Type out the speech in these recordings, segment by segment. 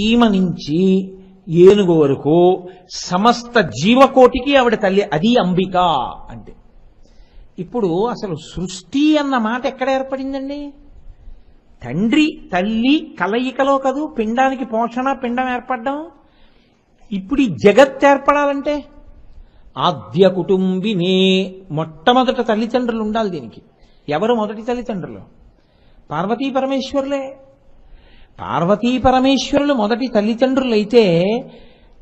చీమ నుంచి ఏనుగు వరకు సమస్త జీవకోటికి ఆవిడ తల్లి అది అంబిక అంటే. ఇప్పుడు అసలు సృష్టి అన్న మాట ఎక్కడ ఏర్పడిందండి? తండ్రి తల్లి కలయికలో కదూ పిండానికి పోషణ పిండం ఏర్పడడం. ఇప్పుడు ఈ జగత్ ఏర్పడాలంటే ఆద్య కుటుంబినే మొట్టమొదట తల్లిదండ్రులు ఉండాలి దీనికి. ఎవరు మొదటి తల్లిదండ్రులు? పార్వతీ పరమేశ్వరులే. పార్వతీ పరమేశ్వరులు మొదటి తల్లిదండ్రులు అయితే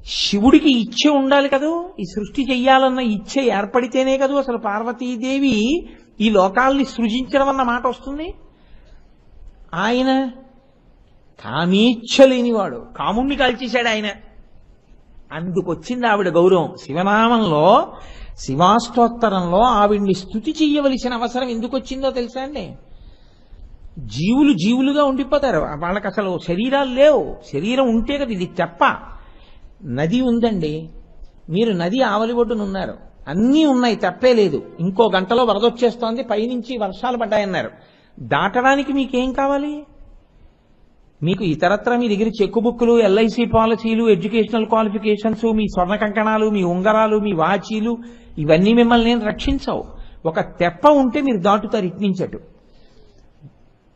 శివుడికి ఇచ్చ ఉండాలి కదూ? ఈ సృష్టి చెయ్యాలన్న ఇచ్చ ఏర్పడితేనే కదూ అసలు పార్వతీదేవి ఈ లోకాల్ని సృజించడం అన్న మాట వస్తుంది? ఆయన కామీచ్ఛ లేనివాడు. కాముణ్ణి కాల్చేశాడు ఆయన. అందుకొచ్చింది ఆవిడ గౌరవం. శివనామంలో శివాష్టోత్తరంలో ఆవిడ్ని స్థుతి చెయ్యవలసిన అవసరం ఎందుకు వచ్చిందో తెలుసా అండి? జీవులు జీవులుగా ఉండిపోతారు. వాళ్ళకి అసలు శరీరాలు లేవు. శరీరం ఉంటే కదా ఇది తెప్ప. నది ఉందండి. మీరు నది ఆవలి ఒడ్డున ఉన్నారు. అన్నీ ఉన్నాయి తప్పే లేదు. ఇంకో గంటలో వరదొచ్చేస్తోంది పైనుంచి వర్షాలు పడ్డాయన్నారు. దాటడానికి మీకేం కావాలి? మీకు ఇతరత్ర మీ దగ్గర చెక్కు బుక్కులు ఎల్ఐసి పాలసీలు ఎడ్యుకేషనల్ క్వాలిఫికేషన్స్ మీ స్వర్ణ కంకణాలు మీ ఉంగరాలు మీ వాచీలు ఇవన్నీ మిమ్మల్ని నేను రక్షించవు. ఒక తెప్ప ఉంటే మీరు దాటుతారు ఇట్నించటు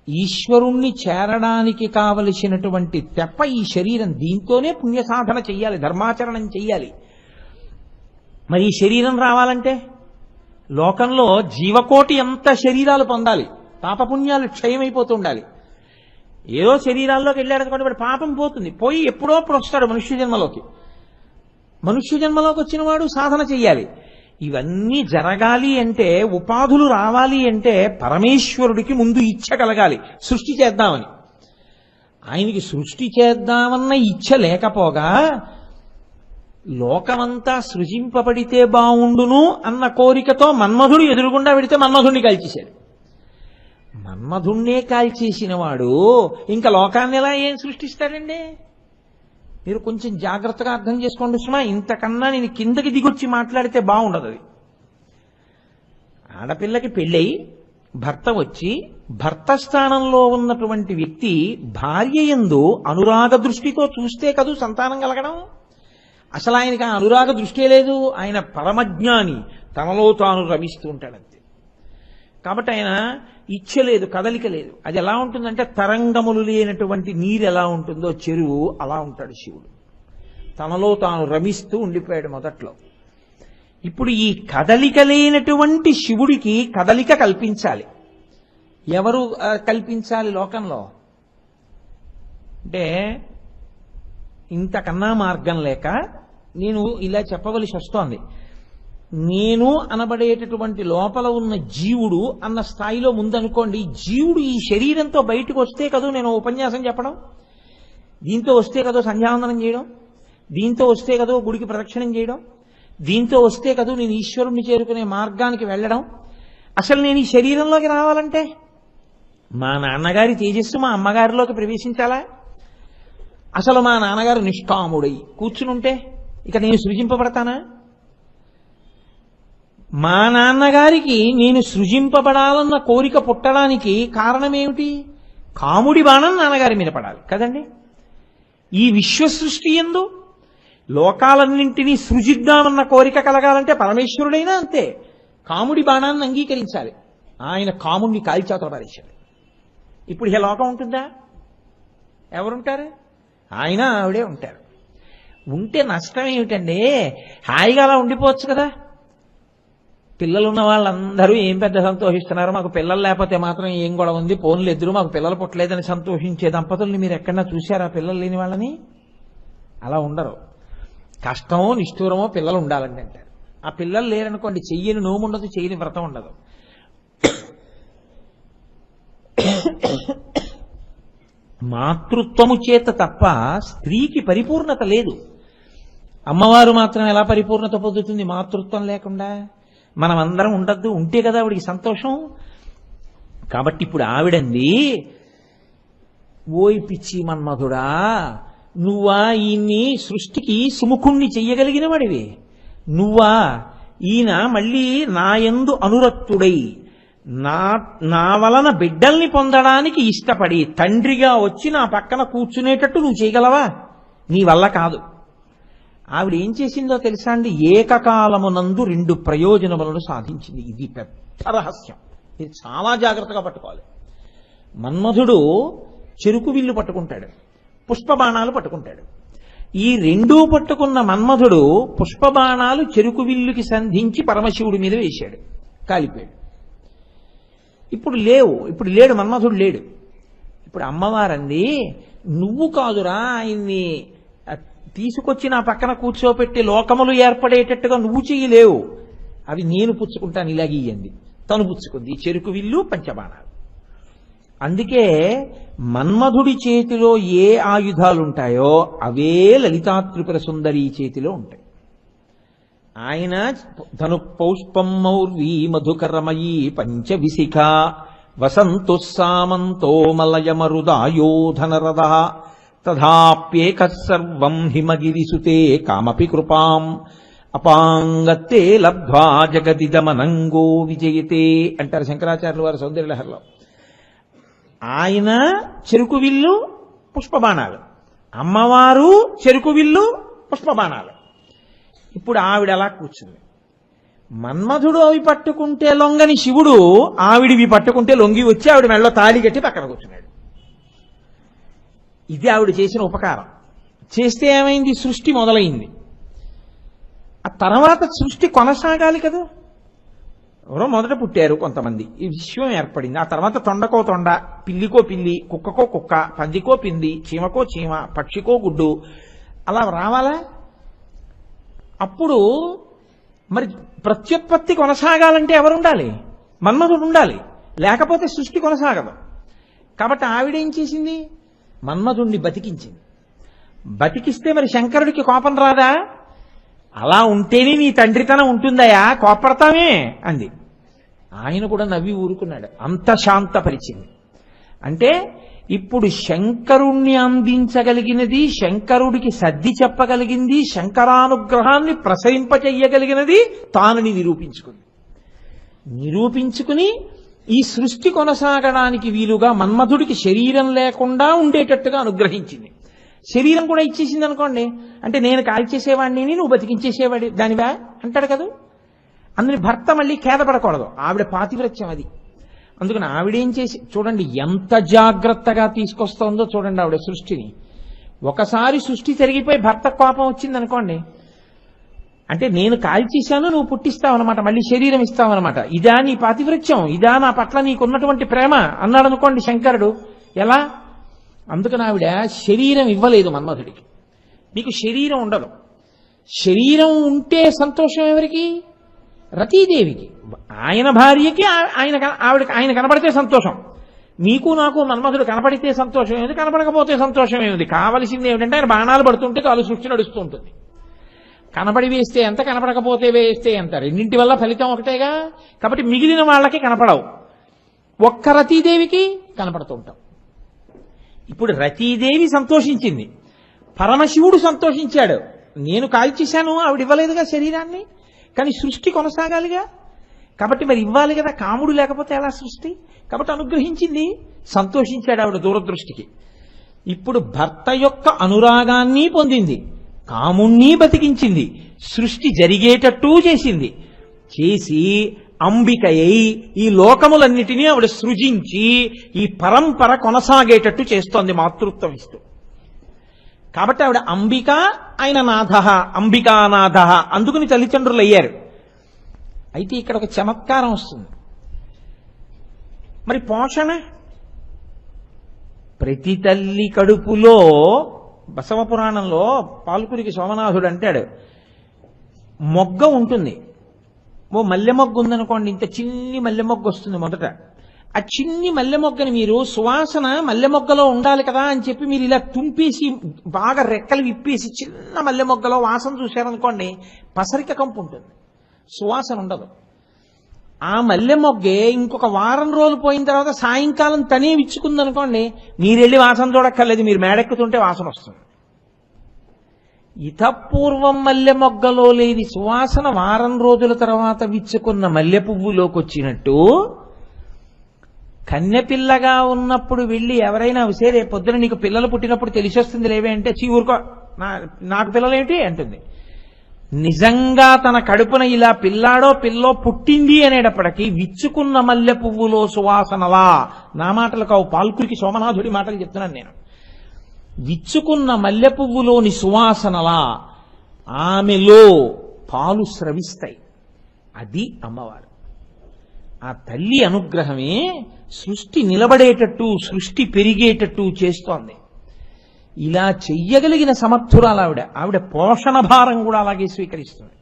ఈశ్వరుణ్ణి చేరడానికి కావలసినటువంటి తెప్ప ఈ శరీరం దీంతోనే పుణ్యసాధన చెయ్యాలి ధర్మాచరణం చెయ్యాలి. మరి ఈ శరీరం రావాలంటే? లోకంలో జీవకోటి ఎంత శరీరాలు పొందాలి? పాపపుణ్యాలు క్షయమైపోతూ ఉండాలి ఏదో శరీరాల్లోకి వెళ్ళాడు వాడు పాపం పోతుంది. పోయి ఎప్పుడో వస్తాడు మనుష్య జన్మలోకి. మనుష్య జన్మలోకి వచ్చిన వాడు సాధన చెయ్యాలి. ఇవన్నీ జరగాలి అంటే ఉపాధులు రావాలి అంటే పరమేశ్వరుడికి ముందు ఇచ్చ కలగాలి సృష్టి చేద్దామని. ఆయనకి సృష్టి చేద్దామన్న ఇచ్చ లేకపోగా లోకమంతా సృజింపబడితే బావుండును అన్న కోరికతో మన్మధుడు ఎదురుగుండా పెడితే మన్మధుడిని కాల్చేశాడు. మన్మధుణ్ణే కాల్చేసిన వాడు ఇంకా లోకాన్ని ఎలా ఏం సృష్టిస్తాడండి? మీరు కొంచెం జాగ్రత్తగా అర్థం చేసుకోండి సుమా ఇంతకన్నా నేను కిందకి దిగొచ్చి మాట్లాడితే బాగుండదు అది. ఆడపిల్లకి పెళ్ళై భర్త వచ్చి భర్త స్థానంలో ఉన్నటువంటి వ్యక్తి భార్య ఎందు అనురాగ దృష్టితో చూస్తే కదూ సంతానం కలగడం? అసలు ఆయనకి ఆ అనురాగ దృష్టి లేదు ఆయన పరమజ్ఞాని తనలో తాను రమిస్తూ ఉంటాడంతే. కాబట్టి ఆయన ఇచ్చలేదు కదలిక లేదు అది ఎలా ఉంటుందంటే తరంగములు లేనటువంటి నీరు ఎలా ఉంటుందో చెరువు అలా ఉంటాడు శివుడు. తనలో తాను రమిస్తూ ఉండిపోయాడు మొదట్లో. ఇప్పుడు ఈ కదలిక లేనటువంటి శివుడికి కదలిక కల్పించాలి. ఎవరు కల్పించాలి లోకంలో? అంటే ఇంతకన్నా మార్గం లేక నేను ఇలా చెప్పవలసి వస్తోంది. నేను అనబడేటటువంటి లోపల ఉన్న జీవుడు అన్న స్థాయిలో ముందనుకోండి జీవుడు ఈ శరీరంతో బయటకు వస్తే కదూ నేను ఉపన్యాసం చెప్పడం? దీంతో వస్తే కదో సంధ్యావందనం చేయడం? దీంతో వస్తే కదో గుడికి ప్రదక్షిణం చేయడం? దీంతో వస్తే కదూ నేను ఈశ్వరుణ్ణి చేరుకునే మార్గానికి వెళ్ళడం? అసలు నేను ఈ శరీరంలోకి రావాలంటే? మా నాన్నగారి తేజస్సు మా అమ్మగారిలోకి ప్రవేశించాలా? అసలు మా నాన్నగారు నిష్కాముడై కూర్చునుంటే ఇక నేను సృజింపబడతానా? మా నాన్నగారికి నేను సృజింపబడాలన్న కోరిక పుట్టడానికి కారణమేమిటి? కాముడి బాణం నాన్నగారి మీద పడాలి కదండి? ఈ విశ్వ సృష్టి ఎందు లోకాలన్నింటినీ సృజిద్దామన్న కోరిక కలగాలంటే పరమేశ్వరుడైనా అంతే. కాముడి బాణాన్ని అంగీకరించాలి. ఆయన కాముడిని కాల్చాతల పారేశాడు. ఇప్పుడు ఇలా లోకం ఉంటుందా? ఎవరుంటారు? ఆయన ఆవిడే ఉంటారు. ఉంటే నష్టం ఏమిటండి హాయిగా అలా ఉండిపోవచ్చు కదా? పిల్లలు ఉన్న వాళ్ళందరూ ఏం పెద్ద సంతోషిస్తున్నారు? మాకు పిల్లలు లేకపోతే మాత్రం ఏం గొడవ ఉంది? ఫోన్లు ఎదురు మాకు పిల్లలు పుట్టలేదని సంతోషించే దంపతుల్ని మీరు ఎక్కడన్నా చూశారా? పిల్లలు లేని వాళ్ళని? అలా ఉండరు. కష్టమో నిష్ఠూరమో పిల్లలు ఉండాలండి అంటారు. ఆ పిల్లలు లేరనుకోండి చెయ్యని నోము ఉండదు చెయ్యని వ్రతం ఉండదు. మాతృత్వము చేత తప్ప స్త్రీకి పరిపూర్ణత లేదు. అమ్మవారు మాత్రం ఎలా పరిపూర్ణత పొందుతుంది? మాతృత్వం లేకుండా. మనం అందరం ఉండద్దు ఉంటే కదా ఆవిడికి సంతోషం. కాబట్టి ఇప్పుడు ఆవిడంది ఓయ్ పిచ్చి మన్మధుడా నువ్వా ఈయన్ని సృష్టికి సుముఖుణ్ణి చెయ్యగలిగిన వాడివి. నువ్వా ఈయన మళ్ళీ నాయందు అనురక్తుడై నా నా వలన బిడ్డల్ని పొందడానికి ఇష్టపడి తండ్రిగా వచ్చి నా పక్కన కూర్చునేటట్టు నువ్వు చేయగలవా? నీ వల్ల కాదు. ఆవిడ ఏం చేసిందో తెలుసా అండి? ఏకకాలమునందు రెండు ప్రయోజనములను సాధించింది. ఇది పెద్ద రహస్యం. ఇది చాలా జాగ్రత్తగా పట్టుకోవాలి. మన్మధుడు చెరుకు విల్లు పట్టుకుంటాడు. పుష్పబాణాలు పట్టుకుంటాడు. ఈ రెండూ పట్టుకున్న మన్మధుడు పుష్పబాణాలు చెరుకు విల్లుకి సంధించి పరమశివుడి మీద వేశాడు. కాలిపోయాడు. ఇప్పుడు లేవు. ఇప్పుడు లేడు. మన్మధుడు లేడు. ఇప్పుడు అమ్మవారంది నువ్వు కాదురా ఆయన్ని తీసుకొచ్చి నా పక్కన కూర్చోపెట్టి లోకములు ఏర్పడేటట్టుగా నువ్వు చేయలేవు అవి నేను పుచ్చుకుంటాను ఇలాగ ఇయ్యండి. తను పుచ్చుకుంది. చెరుకు విల్లు పంచబాణాలు. అందుకే మన్మధుడి చేతిలో ఏ ఆయుధాలుంటాయో అవే లలితాత్రిపుర సుందరి చేతిలో ఉంటాయి. ఆయన ధను పౌష్పమ్మౌర్వీ మధుకరమయీ పంచవిశిఖ వసంతు సామంతో మలయమరుదాయోధనరద తథాప్యేక సర్వం హిమగిరిసుతే కామపి కృపాం. అపాంగత్తే లబ్ధ్వా జగదిదమనంగో విజయతే అంటారు శంకరాచార్యులు వారి సౌందర్యలహరిలో. ఆయన చెరుకు విల్లు పుష్పబాణాలు. అమ్మవారు చెరుకు విల్లు పుష్పబాణాలు. ఇప్పుడు ఆవిడ అలా కూర్చుంది. మన్మధుడు అవి పట్టుకుంటే లొంగని శివుడు ఆవిడివి పట్టుకుంటే లొంగి వచ్చి ఆవిడ మెడలో తాళి కట్టి పక్కన కూర్చున్నాడు. ఇది ఆవిడ చేసిన ఉపకారం. చేస్తే ఏమైంది? సృష్టి మొదలైంది. ఆ తర్వాత సృష్టి కొనసాగాలి కదా? ఎవరో మొదట పుట్టారు కొంతమంది. ఈ విశ్వం ఏర్పడింది. ఆ తర్వాత తొండకో తొండ పిల్లికో పిల్లి కుక్కకో కుక్క పందికో పింది చీమకో చీమ పక్షికో గుడ్డు అలా రావాలా? అప్పుడు మరి ప్రత్యుత్పత్తి కొనసాగాలంటే ఎవరు ఉండాలి మన్మధుడు ఉండాలి. లేకపోతే సృష్టి కొనసాగదు. కాబట్టి ఆవిడేం చేసింది? మన్మధుణ్ణి బతికించింది. బతికిస్తే మరి శంకరుడికి కోపం రాదా? అలా ఉంటేనే నీ తండ్రితనం ఉంటుందయా కోపడతామే అంది. ఆయన కూడా నవ్వి ఊరుకున్నాడు. అంత శాంతపరిచింది. అంటే ఇప్పుడు శంకరుణ్ణి అందించగలిగినది శంకరుడికి సర్ది చెప్పగలిగింది శంకరానుగ్రహాన్ని ప్రసరింపచెయ్యగలిగినది తానని నిరూపించుకుంది. నిరూపించుకుని ఈ సృష్టి కొనసాగడానికి వీలుగా మన్మధుడికి శరీరం లేకుండా ఉండేటట్టుగా అనుగ్రహించింది. శరీరం కూడా ఇచ్చేసింది అనుకోండి. అంటే నేను కాల్చేసేవాడిని నువ్వు బతికించేసేవాడి దానివా? అంటాడు కదా. అందుని భర్త మళ్ళీ ఖేదపడకూడదు. ఆవిడ పాతివ్రత్యం అది. అందుకని ఆవిడేం చేసి చూడండి ఎంత జాగ్రత్తగా తీసుకొస్తోందో చూడండి ఆవిడ సృష్టిని. ఒకసారి సృష్టి జరిగిపోయి భర్త కోపం వచ్చింది అనుకోండి అంటే నేను కాల్చేశాను నువ్వు పుట్టిస్తావన్నమాట మళ్ళీ శరీరం ఇస్తావు అనమాట ఇదా నీ పాతివృక్షం ఇదా నా పట్ల నీకున్నటువంటి ప్రేమ అన్నాడు అనుకోండి శంకరుడు. ఎలా? అందుకని ఆవిడ శరీరం ఇవ్వలేదు మన్మధుడికి. నీకు శరీరం ఉండదు. శరీరం ఉంటే సంతోషం ఎవరికి? రతీదేవికి. ఆయన భార్యకి ఆ- ఆయన ఆవిడకి ఆవిడ ఆయన కనపడితే సంతోషం. నీకు నాకు మన్మధుడు కనపడితే సంతోషం. ఏమిటి కనపడకపోతే సంతోషం ఏమిటి కావలసింది ఏమిటంటే ఆయన బాణాలు పడుతుంటే కాలు సృష్టి నడుస్తూ ఉంటుంది. కనబడి వేస్తే ఎంత కనపడకపోతే వేస్తే ఎంత? రెండింటి వల్ల ఫలితం ఒకటేగా? కాబట్టి మిగిలిన వాళ్ళకి కనపడవు. ఒక్క రతీదేవికి కనపడుతూ ఉంటాం. ఇప్పుడు రతీదేవి సంతోషించింది. పరమశివుడు సంతోషించాడు. నేను కాల్చేశాను ఆవిడ ఇవ్వలేదుగా శరీరాన్ని. కానీ సృష్టి కొనసాగాలిగా. కాబట్టి మరి ఇవ్వాలి కదా కాముడు లేకపోతే ఎలా సృష్టి? కాబట్టి అనుగ్రహించింది సంతోషించాడు ఆవిడ దూరదృష్టికి. ఇప్పుడు భర్త యొక్క అనురాగాన్ని పొందింది. కాముణ్ణి బతికించింది. సృష్టి జరిగేటట్టు చేసింది. చేసి అంబికయ్యి ఈ లోకములన్నిటినీ ఆవిడ సృజించి ఈ పరంపర కొనసాగేటట్టు చేస్తోంది మాతృత్వం ఇస్తూ కాబట్టి ఆవిడ అంబిక ఆయన నాథ అంబికానాథ అందుకుని తల్లిదండ్రులు అయ్యారు అయితే ఇక్కడ ఒక చమత్కారం వస్తుంది. మరి పోషణ? ప్రతి తల్లి కడుపులో బసవ పురాణంలో పాల్కురికి సోమనాథుడు అంటాడు మొగ్గ ఉంటుంది. ఓ మల్లె మొగ్గ ఉందనుకోండి ఇంత చిన్ని మల్లె మొగ్గు వస్తుంది మొదట. ఆ చిన్ని మల్లె మొగ్గని మీరు సువాసన మల్లె మొగ్గలో ఉండాలి కదా అని చెప్పి మీరు ఇలా తుంపేసి బాగా రెక్కలు విప్పేసి చిన్న మల్లె మొగ్గలో వాసన చూశారనుకోండి పసరిక కంపు ఉంటుంది. సువాసన ఉండదు. ఆ మల్లె మొగ్గే ఇంకొక వారం రోజులు పోయిన తర్వాత సాయంకాలం తనే విచ్చుకుందనుకోండి మీరెళ్ళి వాసన చూడక్కర్లేదు మీరు మేడెక్కుతుంటే వాసన వస్తుంది. ఇతపూర్వం మల్లె మొగ్గలో లేని సువాసన వారం రోజుల తర్వాత విచ్చుకున్న మల్లె పువ్వులోకి వచ్చినట్టు కన్నెపిల్లగా ఉన్నప్పుడు వెళ్ళి ఎవరైనా సరే పొద్దున నీకు పిల్లలు పుట్టినప్పుడు తెలిసి వస్తుంది లేవే అంటే చీ ఊరుకో నా నాకు పిల్లలేంటి? అంటుంది. నిజంగా తన కడుపున ఇలా పిల్లాడో పిల్లో పుట్టింది అనేటప్పటికీ విచ్చుకున్న మల్లె పువ్వులో సువాసనలా. నా మాటలు కావు పాల్కురికి సోమనాథుడి మాటలు చెప్తున్నాను నేను. విచ్చుకున్న మల్లె పువ్వులోని సువాసనలా ఆమెలో పాలు స్రవిస్తాయి. అది అమ్మవారు. ఆ తల్లి అనుగ్రహమే సృష్టి నిలబడేటట్టు సృష్టి పెరిగేటట్టు చేస్తోంది. ఇలా చెయ్యగలిగిన సమర్థురాలు ఆవిడ. ఆవిడ పోషణ భారం కూడా అలాగే స్వీకరిస్తుంది.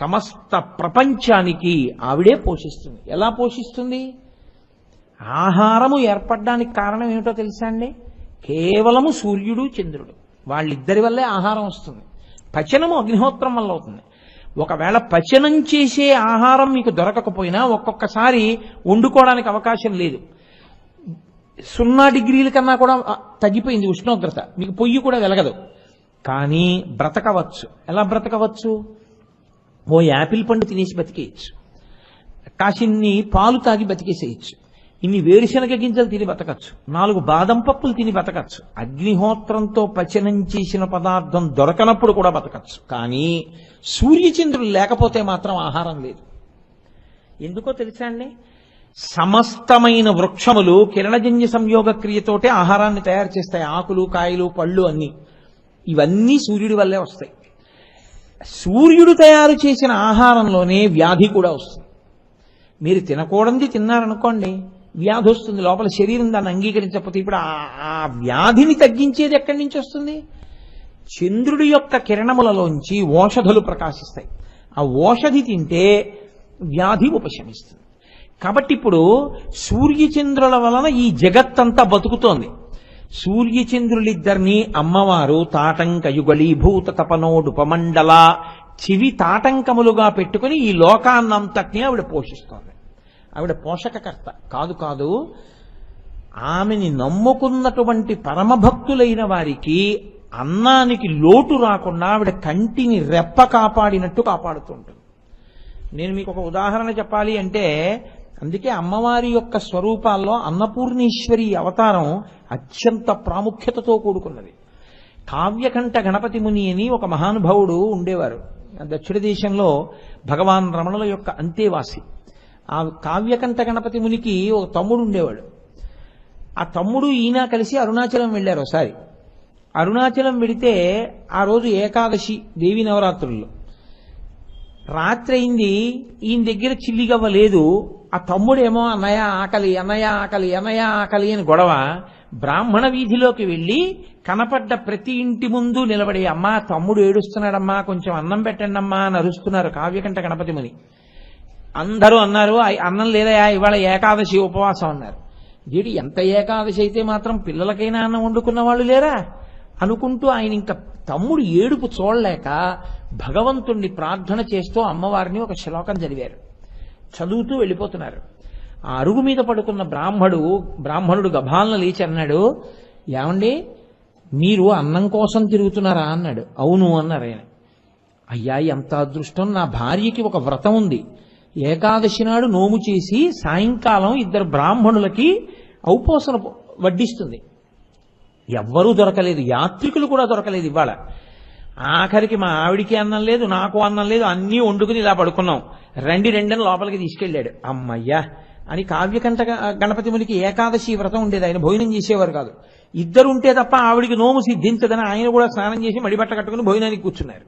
సమస్త ప్రపంచానికి ఆవిడే పోషిస్తుంది. ఎలా పోషిస్తుంది? ఆహారము ఏర్పడడానికి కారణం ఏమిటో తెలుసా అండి? కేవలము సూర్యుడు చంద్రుడు. వాళ్ళిద్దరి వల్లే ఆహారం వస్తుంది. పచనము అగ్నిహోత్రం వల్ల అవుతుంది. ఒకవేళ పచనం చేసే ఆహారం మీకు దొరకకపోయినా ఒక్కొక్కసారి వండుకోవడానికి అవకాశం లేదు. సున్నా డిగ్రీల కన్నా కూడా తగ్గిపోయింది ఉష్ణోగ్రత. మీకు పొయ్యి కూడా వెలగదు. కానీ బ్రతకవచ్చు. ఎలా బ్రతకవచ్చు? ఓ యాపిల్ పండు తినేసి బతికేయచ్చు. కాసిన్ని పాలు తాగి బతికేసేయచ్చు. ఇన్ని వేరుశనగ గింజలు తిని బతకచ్చు. నాలుగు బాదం పప్పులు తిని బతకచ్చు. అగ్నిహోత్రంతో పచనం చేసిన పదార్థం దొరకనప్పుడు కూడా బతకచ్చు. కానీ సూర్యచంద్రులు లేకపోతే మాత్రం ఆహారం లేదు. ఎందుకో తెలుసా అండి? సమస్తమైన వృక్షములు కిరణజన్య సంయోగ క్రియతోటే ఆహారాన్ని తయారు చేస్తాయి. ఆకులు కాయలు పళ్ళు అన్ని. ఇవన్నీ సూర్యుడి వల్లే వస్తాయి. సూర్యుడు తయారు చేసిన ఆహారంలోనే వ్యాధి కూడా వస్తుంది. మీరు తినకూడనిది తిన్నారనుకోండి వ్యాధి వస్తుంది. లోపల శరీరం దాన్ని అంగీకరించకపోతే ఇప్పుడు ఆ- ఆ వ్యాధిని తగ్గించేది ఎక్కడి నుంచి వస్తుంది? చంద్రుడి యొక్క కిరణములలోంచి ఓషధులు ప్రకాశిస్తాయి. ఆ ఓషధి తింటే వ్యాధి ఉపశమిస్తుంది. కాబట్టి ఇప్పుడు సూర్యచంద్రుల వలన ఈ జగత్తంతా బతుకుతోంది. సూర్యచంద్రులిద్దరినీ అమ్మవారు తాటంకయుగళీభూత తపనోడుపమండల చివి తాటంకములుగా పెట్టుకుని ఈ లోకాన్నంతటినీ ఆవిడ పోషిస్తోంది. ఆవిడ పోషకకర్త. కాదు కాదు ఆమెని నమ్ముకున్నటువంటి పరమభక్తులైన వారికి అన్నానికి లోటు రాకుండా ఆవిడ కంటిని రెప్ప కాపాడినట్టు కాపాడుతుంటుంది నేను మీకు ఒక ఉదాహరణ చెప్పాలి అంటే అందుకే అమ్మవారి యొక్క స్వరూపాల్లో అన్నపూర్ణేశ్వరి అవతారం అత్యంత ప్రాముఖ్యతతో కూడుకున్నది. కావ్యకంఠ గణపతి ముని అని ఒక మహానుభావుడు ఉండేవారు. దక్షిణ దేశంలో భగవాన్ రమణుల యొక్క అంతేవాసి ఆ కావ్యకంఠ గణపతి మునికి ఒక తమ్ముడు ఉండేవాడు. ఆ తమ్ముడు ఈయన కలిసి అరుణాచలం వెళ్ళారు ఒకసారి. అరుణాచలం వెడితే ఆ రోజు ఏకాదశి దేవి నవరాత్రుల్లో. రాత్రి అయింది ఈయన దగ్గర చిల్లిగవ్వ లేదు ఆ తమ్ముడేమో అన్నయ్య ఆకలి అన్నయ్య ఆకలి అన్నయ్య ఆకలి అని గొడవ. బ్రాహ్మణ వీధిలోకి వెళ్ళి కనపడ్డ ప్రతి ఇంటి ముందు నిలబడి అమ్మా తమ్ముడు ఏడుస్తున్నాడమ్మా కొంచెం అన్నం పెట్టండి అమ్మా అని అరుస్తున్నారు కావ్యకంఠ గణపతి ముని. అందరూ అన్నారు అన్నం లేదయా ఇవాళ ఏకాదశి ఉపవాసం అన్నారు. వీడు ఎంత ఏకాదశి అయితే మాత్రం పిల్లలకైనా అన్నం వండుకున్న వాళ్ళు లేరా? అనుకుంటూ ఆయన ఇంకా తమ్ముడు ఏడుపు చూడలేక భగవంతుణ్ణి ప్రార్థన చేస్తూ అమ్మవారిని ఒక శ్లోకం చదివారు. చదువుతూ వెళ్ళిపోతున్నారు. ఆ అరుగు మీద పడుకున్న బ్రాహ్మడు బ్రాహ్మణుడు గభాలను లేచి అన్నాడు ఏమండి మీరు అన్నం కోసం తిరుగుతున్నారా? అన్నాడు. అవును అన్నారు ఆయన. అయ్యా ఎంత అదృష్టం నా భార్యకి ఒక వ్రతం ఉంది. ఏకాదశి నాడు నోము చేసి సాయంకాలం ఇద్దరు బ్రాహ్మణులకి ఔపోసన వడ్డిస్తుంది. ఎవ్వరూ దొరకలేదు యాత్రికులు కూడా దొరకలేదు ఇవాళ. ఆఖరికి మా ఆవిడికి అన్నం లేదు నాకు అన్నం లేదు అన్నీ వండుకుని ఇలా పడుకున్నాం. రండి రెండని లోపలికి తీసుకెళ్ళాడు. అమ్మయ్యా! అని కావ్యకంఠ గణపతి మునికి ఏకాదశి వ్రతం ఉండేది. ఆయన భోజనం చేసేవారు కాదు. ఇద్దరు ఉంటే తప్ప ఆవిడికి నోము సిద్ధించదని ఆయన కూడా స్నానం చేసి మడిబట్ట కట్టుకుని భోజనానికి కూర్చున్నారు.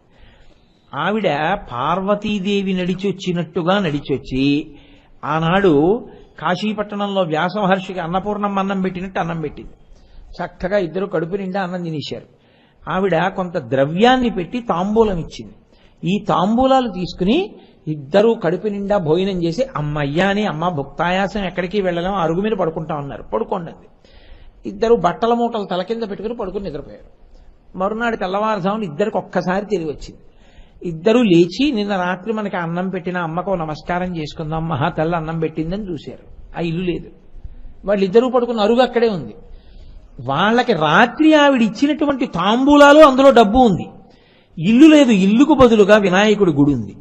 ఆవిడ పార్వతీదేవి నడిచొచ్చినట్టుగా నడిచొచ్చి ఆనాడు కాశీపట్టణంలో వ్యాస మహర్షికి అన్నపూర్ణమ్మ అన్నం పెట్టినట్టు అన్నం పెట్టింది. చక్కగా ఇద్దరు కడుపు నిండా అన్నం తినేశారు. ఆవిడ కొంత ద్రవ్యాన్ని పెట్టి తాంబూలం ఇచ్చింది ఈ తాంబూలాలు తీసుకుని ఇద్దరూ కడుపు నిండా భోజనం చేసి అమ్మయ్యా అని అమ్మ భుక్తాయాసం ఎక్కడికి వెళ్ళలేం అరుగు మీద పడుకుంటా ఉన్నారు పడుకోండి ఇద్దరు బట్టల మూటలు తల కింద పెట్టుకుని పడుకుని నిద్రపోయారు. మరునాడు తెల్లవారుజామున ఇద్దరికి ఒక్కసారి తిరిగి వచ్చింది. ఇద్దరు లేచి నిన్న రాత్రి మనకి అన్నం పెట్టిన అమ్మకు నమస్కారం చేసుకుందాం మహా తల్లి అన్నం పెట్టిందని చూశారు. ఆ ఇల్లు లేదు. వాళ్ళిద్దరూ పడుకున్న అరుగు అక్కడే ఉంది. వాళ్ళకి రాత్రి ఆవిడ ఇచ్చినటువంటి తాంబూలాలు అందులో డబ్బు ఉంది. ఇల్లు లేదు ఇల్లుకు బదులుగా వినాయకుడి గుడి ఉంది.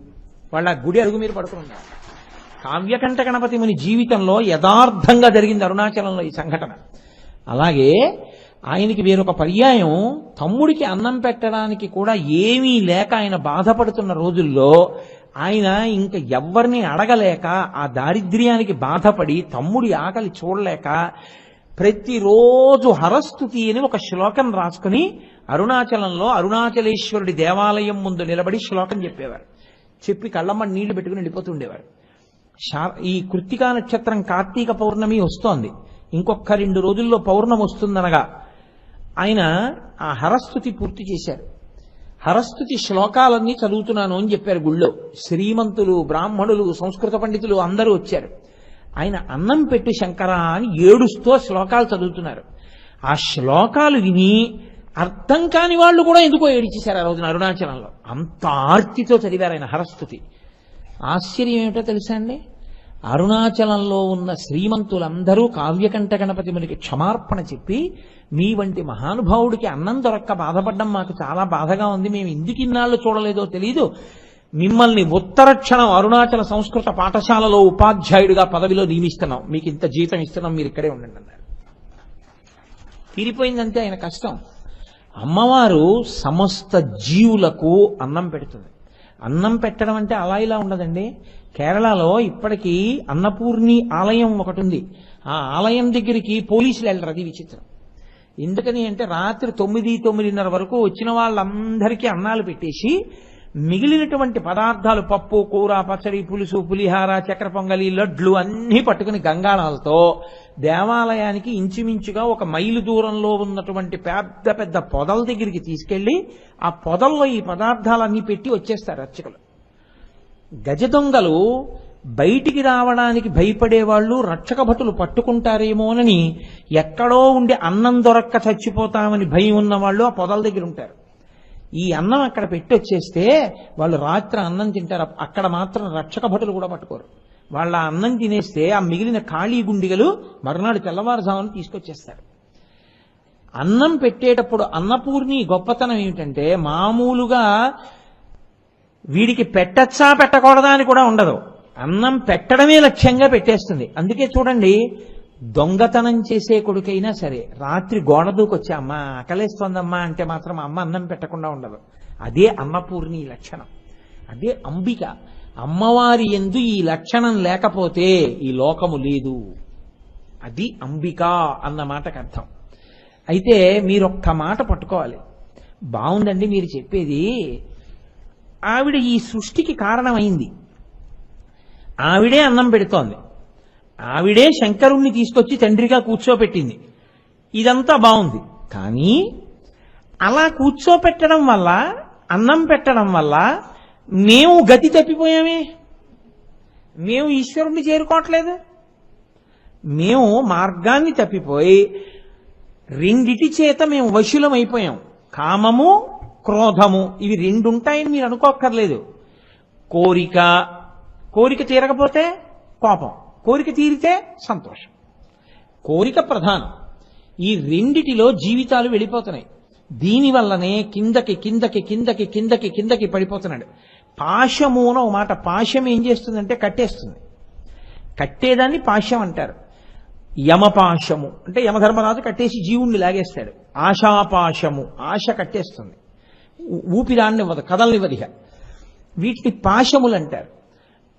వాళ్ళ గుడి అరుగు మీరు పడుకుని కావ్యకంఠ గణపతి ముని జీవితంలో యథార్థంగా జరిగింది అరుణాచలంలో ఈ సంఘటన. అలాగే ఆయనకి వేరొక పర్యాయం తమ్ముడికి అన్నం పెట్టడానికి కూడా ఏమీ లేక ఆయన బాధపడుతున్న రోజుల్లో ఆయన ఇంకా ఎవరిని అడగలేక ఆ దారిద్ర్యానికి బాధపడి తమ్ముడి ఆకలి చూడలేక ప్రతిరోజు హరస్తుతి అని ఒక శ్లోకం రాసుకుని అరుణాచలంలో అరుణాచలేశ్వరుడి దేవాలయం ముందు నిలబడి శ్లోకం చెప్పేవారు. చెప్పి కళ్ళమ్మ నీళ్ళు పెట్టుకుని వెళ్ళిపోతుండేవారు ఈ కృత్తికా నక్షత్రం కార్తీక పౌర్ణమి వస్తోంది. ఇంకొక రెండు రోజుల్లో పౌర్ణమి వస్తుందనగా ఆయన ఆ హరస్థుతి పూర్తి చేశారు. హరస్థుతి శ్లోకాలన్నీ చదువుతున్నాను అని చెప్పారు గుళ్ళో. శ్రీమంతులు బ్రాహ్మణులు సంస్కృత పండితులు అందరూ వచ్చారు. ఆయన అన్నం పెట్టు శంకర అని ఏడుస్తూ శ్లోకాలు చదువుతున్నారు. ఆ శ్లోకాలు విని అర్థం కాని వాళ్ళు కూడా ఎందుకో ఏడిచేశారు ఆ రోజున అరుణాచలంలో. అంత ఆర్తితో చదివారు ఆయన హరస్థుతి ఆశ్చర్యం ఏమిటో తెలుసా అండి? అరుణాచలంలో ఉన్న శ్రీమంతులందరూ కావ్యకంఠ గణపతి మునికి క్షమార్పణ చెప్పి మీ వంటి మహానుభావుడికి అన్నం దొరక్క బాధపడ్డం మాకు చాలా బాధగా ఉంది. మేము ఎందుకు ఇన్నాళ్ళు చూడలేదో తెలియదు మిమ్మల్ని ఉత్తర క్షణం అరుణాచల సంస్కృత పాఠశాలలో ఉపాధ్యాయుడిగా పదవిలో నియమిస్తున్నాం. మీకు ఇంత జీతం ఇస్తున్నాం మీరు ఇక్కడే ఉండండి అన్నారు. తీరిపోయిందంటే ఆయన కష్టం. అమ్మవారు సమస్త జీవులకు అన్నం పెడుతుంది. అన్నం పెట్టడం అంటే అలా ఇలా ఉండదండి. కేరళలో ఇప్పటికీ అన్నపూర్ణి ఆలయం ఒకటి ఉంది ఆ ఆలయం దగ్గరికి పోలీసులు వెళ్ళరు అది విచిత్రం. ఎందుకని అంటే రాత్రి తొమ్మిది తొమ్మిదిన్నర వరకు వచ్చిన వాళ్ళందరికీ అన్నాలు పెట్టేసి మిగిలినటువంటి పదార్థాలు పప్పు కూర పచ్చడి పులుసు పులిహార చక్కెర పొంగలి లడ్లు అన్నీ పట్టుకుని గంగాళాలతో దేవాలయానికి ఇంచుమించుగా ఒక మైలు దూరంలో ఉన్నటువంటి పెద్ద పెద్ద పొదల దగ్గరికి తీసుకెళ్ళి ఆ పొదల్లో ఈ పదార్థాలన్నీ పెట్టి వచ్చేస్తారు అర్చకులు. గజ దొంగలు బయటికి రావడానికి భయపడేవాళ్ళు రక్షక భటులు పట్టుకుంటారేమోనని ఎక్కడో ఉండి అన్నం దొరక్క చచ్చిపోతామని భయం ఉన్నవాళ్ళు ఆ పొదల దగ్గర ఉంటారు. ఈ అన్నం అక్కడ పెట్టి వచ్చేస్తే వాళ్ళు రాత్రి అన్నం తింటారు. అక్కడ మాత్రం రక్షక భటులు కూడా పట్టుకోరు. వాళ్ళ అన్నం తినేస్తే ఆ మిగిలిన ఖాళీ గుండిగలు మరునాడు తెల్లవారుజామున తీసుకొచ్చేస్తారు. అన్నం పెట్టేటప్పుడు అన్నపూర్ణి గొప్పతనం ఏమిటంటే మామూలుగా వీడికి పెట్టచ్చా పెట్టకూడదా అని కూడా ఉండదు. అన్నం పెట్టడమే లక్ష్యంగా పెట్టేస్తుంది. అందుకే చూడండి దొంగతనం చేసే కొడుకైనా సరే రాత్రి గోడ దూకొచ్చి అమ్మ ఆకలేస్తోందమ్మా అంటే మాత్రం అమ్మ అన్నం పెట్టకుండా ఉండదు. అదే అన్నపూర్ణి లక్షణం. అదే అంబిక. అమ్మవారి ఎందు ఈ లక్షణం లేకపోతే ఈ లోకము లేదు. అది అంబిక అన్న మాటకు అర్థం. అయితే మీరు ఒక్క మాట పట్టుకోవాలి. బాగుందండి మీరు చెప్పేది. ఆవిడ ఈ సృష్టికి కారణమైంది. ఆవిడే అన్నం పెడుతోంది. ఆవిడే శంకరుణ్ణి తీసుకొచ్చి తండ్రిగా కూర్చోపెట్టింది. ఇదంతా బాగుంది కానీ అలా కూర్చోపెట్టడం వల్ల అన్నం పెట్టడం వల్ల మేము గతి తప్పిపోయామే. మేము ఈశ్వరుణ్ణి చేరుకోవట్లేదు. మేము మార్గాన్ని తప్పిపోయి రెండిటి చేత మేము వశులమైపోయాం. అయిపోయాం కామము క్రోధము ఇవి రెండు ఉంటాయని మీరు అనుకోక్కర్లేదు. కోరిక కోరిక తీరకపోతే కోపం. కోరిక తీరితే సంతోషం. కోరిక ప్రధానం. ఈ రెండిటిలో జీవితాలు వెళ్ళిపోతున్నాయి. దీనివల్లనే కిందకి కిందకి కిందకి కిందకి కిందకి పడిపోతున్నాడు. పాశము అని ఒక మాట పాశం ఏం చేస్తుందంటే కట్టేస్తుంది. కట్టేదాన్ని పాశం అంటారు. యమపాశము అంటే యమధర్మరాజు కట్టేసి జీవుణ్ణి లాగేస్తాడు. ఆశాపాశము ఆశ కట్టేస్తుంది. ఊపిరాన్నివ్వదు కదలనివ్వదిగ వీటిని పాశములు అంటారు.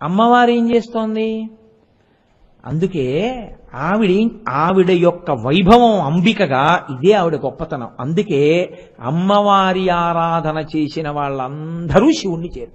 అమ్మవారు ఏం చేస్తోంది? అందుకే ఆవిడ ఆవిడ యొక్క వైభవం అంబికగా ఇదే ఆవిడ గొప్పతనం. అందుకే అమ్మవారి ఆరాధన చేసిన వాళ్ళందరూ శివుణ్ణి చేరు